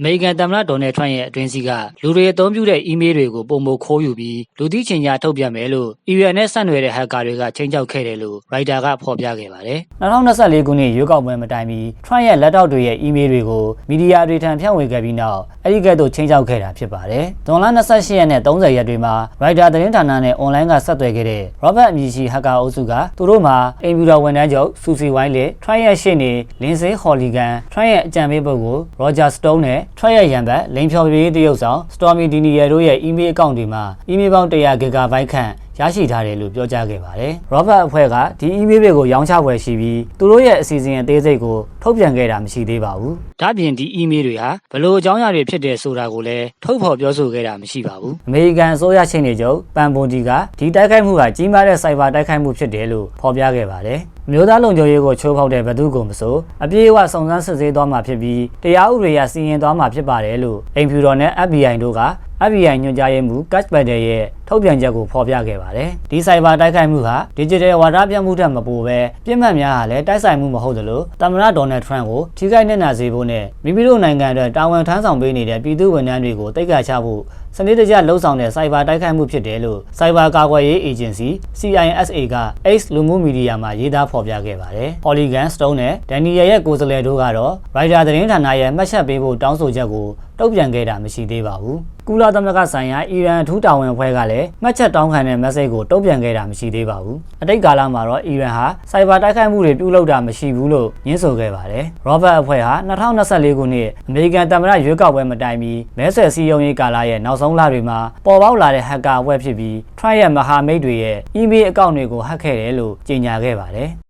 အမေရိကန်သမ္မတဒေါ်နယ်ထရန့်ရဲ့အတွင်းစည်းကလူတွေအသုံးပြုတဲ့အီးမေးလ်တွေကိုပုံမခိုးယူပြီးလူသိချင်းညာထုတ်ပြန်မယ်လို့ EU နဲ့ဆက်နွယ်တဲ့ဟက်ကာတွေကချိန်ချောက်ခဲ့တယ်လို့ရိုက်တာကဖော်ပြခဲ့ပါတယ်။2024ခုနှစ်ရွေးကောက်ပွဲမတိုင်မီထရန့်ရဲ့လက်ထောက်တွေရဲ့အီးမေးလ်တွေကိုမီဒီယာတွေထံဖြန့်ဝေခဲ့ပြီးနောက်အဲဒီကဲ့သို့ချိန်ချောက်ခဲ့တာဖြစ်ပါတယ်။ဇွန်လ28ရက်နဲ့30ရက်တွေမှာရိုက်တာသတင်းဌာနနဲ့အွန်လိုင်းကဆက်သွယ်ခဲ့တဲ့ Robert အမည်ရှိဟက်ကာအုပ်စုကသူတို့မှာအင်ဗျူတာဝန်ထမ်းချုပ်စူစီဝိုင်းလက်ထရန့်ရဲ့ရှေ့နေလင်ဆေးဟော်လီဂန်ထရန့်ရဲ့အကြံပေးပုဂ္ဂိုလ်ရောဂျာစတုန်းနဲ့ထရန့်ရဲ့ရန်ဘတ်လိန်ဖြော်ပြေးတရုတ်ဆောင် Stormy Daniel တို့ရဲ့ email အကောင့်တွေမှာ email ပေါင်း100 GB ခန့် ရရှိထားတယ်လို့ပြောကြားခဲ့ပါတယ်။ Robert အဖွဲ့ကဒီ email တွေကိုရောင်းချဖွယ်ရှိပြီးသူတို့ရဲ့အစီအစဉ်အသေးစိတ်ကိုထုတ်ပြန်ခဲ့တာမရှိသေးပါဘူး။ဒါ့ပြင်ဒီ email တွေဟာဘလို့အကြောင်းအရာတွေဖြစ်တယ်ဆိုတာကိုလည်းထုတ်ဖော်ပြောဆိုခဲ့တာမရှိပါဘူး။အမေရိကန်အစိုးရချင်းနေချုပ်ပန်ပွန်ဒီကဒီတိုက်ခိုက်မှုဟာကြီးမားတဲ့စိုက်ဘာတိုက်ခိုက်မှုဖြစ်တယ်လို့ဖော်ပြခဲ့ပါတယ်။မျိုးသားလုံခြုံရေးကိုချိုးဖောက်တဲ့ဘသူကိုမဆိုအပြည့်အဝစုံစမ်းစစ်ဆေးသွားမှာဖြစ်ပြီးတရားဥပဒေအရစီရင်သွားမှာဖြစ်ပါတယ်လို့အိမ်ဖြူတော်နဲ့ FBI တို့က FBI ညွှန်ကြားရေးမှူး Cash Patel ရဲ့ထုတ်ပြန်ချက်ကိုဖော်ပြခဲ့ပါတယ်။ဒီစိုက်ဘာတိုက်ခိုက်မှုဟာ Digital ဝါဒပြမှုထက်မပိုပဲပြစ်မှတ်များဟာလည်းတိုက်ဆိုင်မှုမဟုတ်သလိုသမ္မတဒေါ်နယ်ထရန့်ကိုထိခိုက်နေနာစေဖို့နဲ့မိမိတို့နိုင်ငံအတွက်တာဝန်ထမ်းဆောင်ပေးနေတဲ့ပြည်သူဝန်ထမ်းတွေကိုတိတ်ခါချဖို့စနစ်တကျလှုံ့ဆော်တဲ့စိုက်ဘာတိုက်ခိုက်မှုဖြစ်တယ်လို့စိုက်ဘာကာကွယ်ရေးအေဂျင်စီ CISA က X လူမှုမီဒီယာမှာရေးသားဖော်ပြခဲ့ပါတယ်။ Polygon Stone နဲ့ Daniel ရဲ့ကိုယ်စားလှယ်တို့ကတော့ Reuters သတင်းဌာနရဲ့မှတ်ချက်ပေးဖို့တောင်းဆိုချက်ကို တုံ့ပြန်ခဲ့တာမရှိသေးပါဘူး။ကုလသမဂ္ဂဆိုင်ရာအီရန်အထူးတာဝန်အဖွဲ့ကလည်းမှတ်ချက်တောင်းခံတဲ့ message ကိုတုံ့ပြန်ခဲ့တာမရှိသေးပါဘူး။အတိတ်ကာလမှာတော့အီရန်ဟာစိုက်ဘာတိုက်ခိုက်မှုတွေပြုလုပ်တာမရှိဘူးလို့ညင်းဆိုခဲ့ပါတယ်။ Robert အဖွဲ့ဟာ2024ခုနှစ်အမေရိကန်သမ္မတရွေးကောက်ပွဲမတိုင်မီမဲဆွယ်စည်းရုံးရေးကာလရဲ့နောက်ဆုံးလတွေမှာပေါ်ပေါက်လာတဲ့ hacker အဖွဲ့ဖြစ်ပြီး Trump ရဲ့မဟာမိတ်တွေရဲ့ email အကောင့်တွေကိုဟက်ခဲ့တယ်လို့ကြေညာခဲ့ပါတယ်။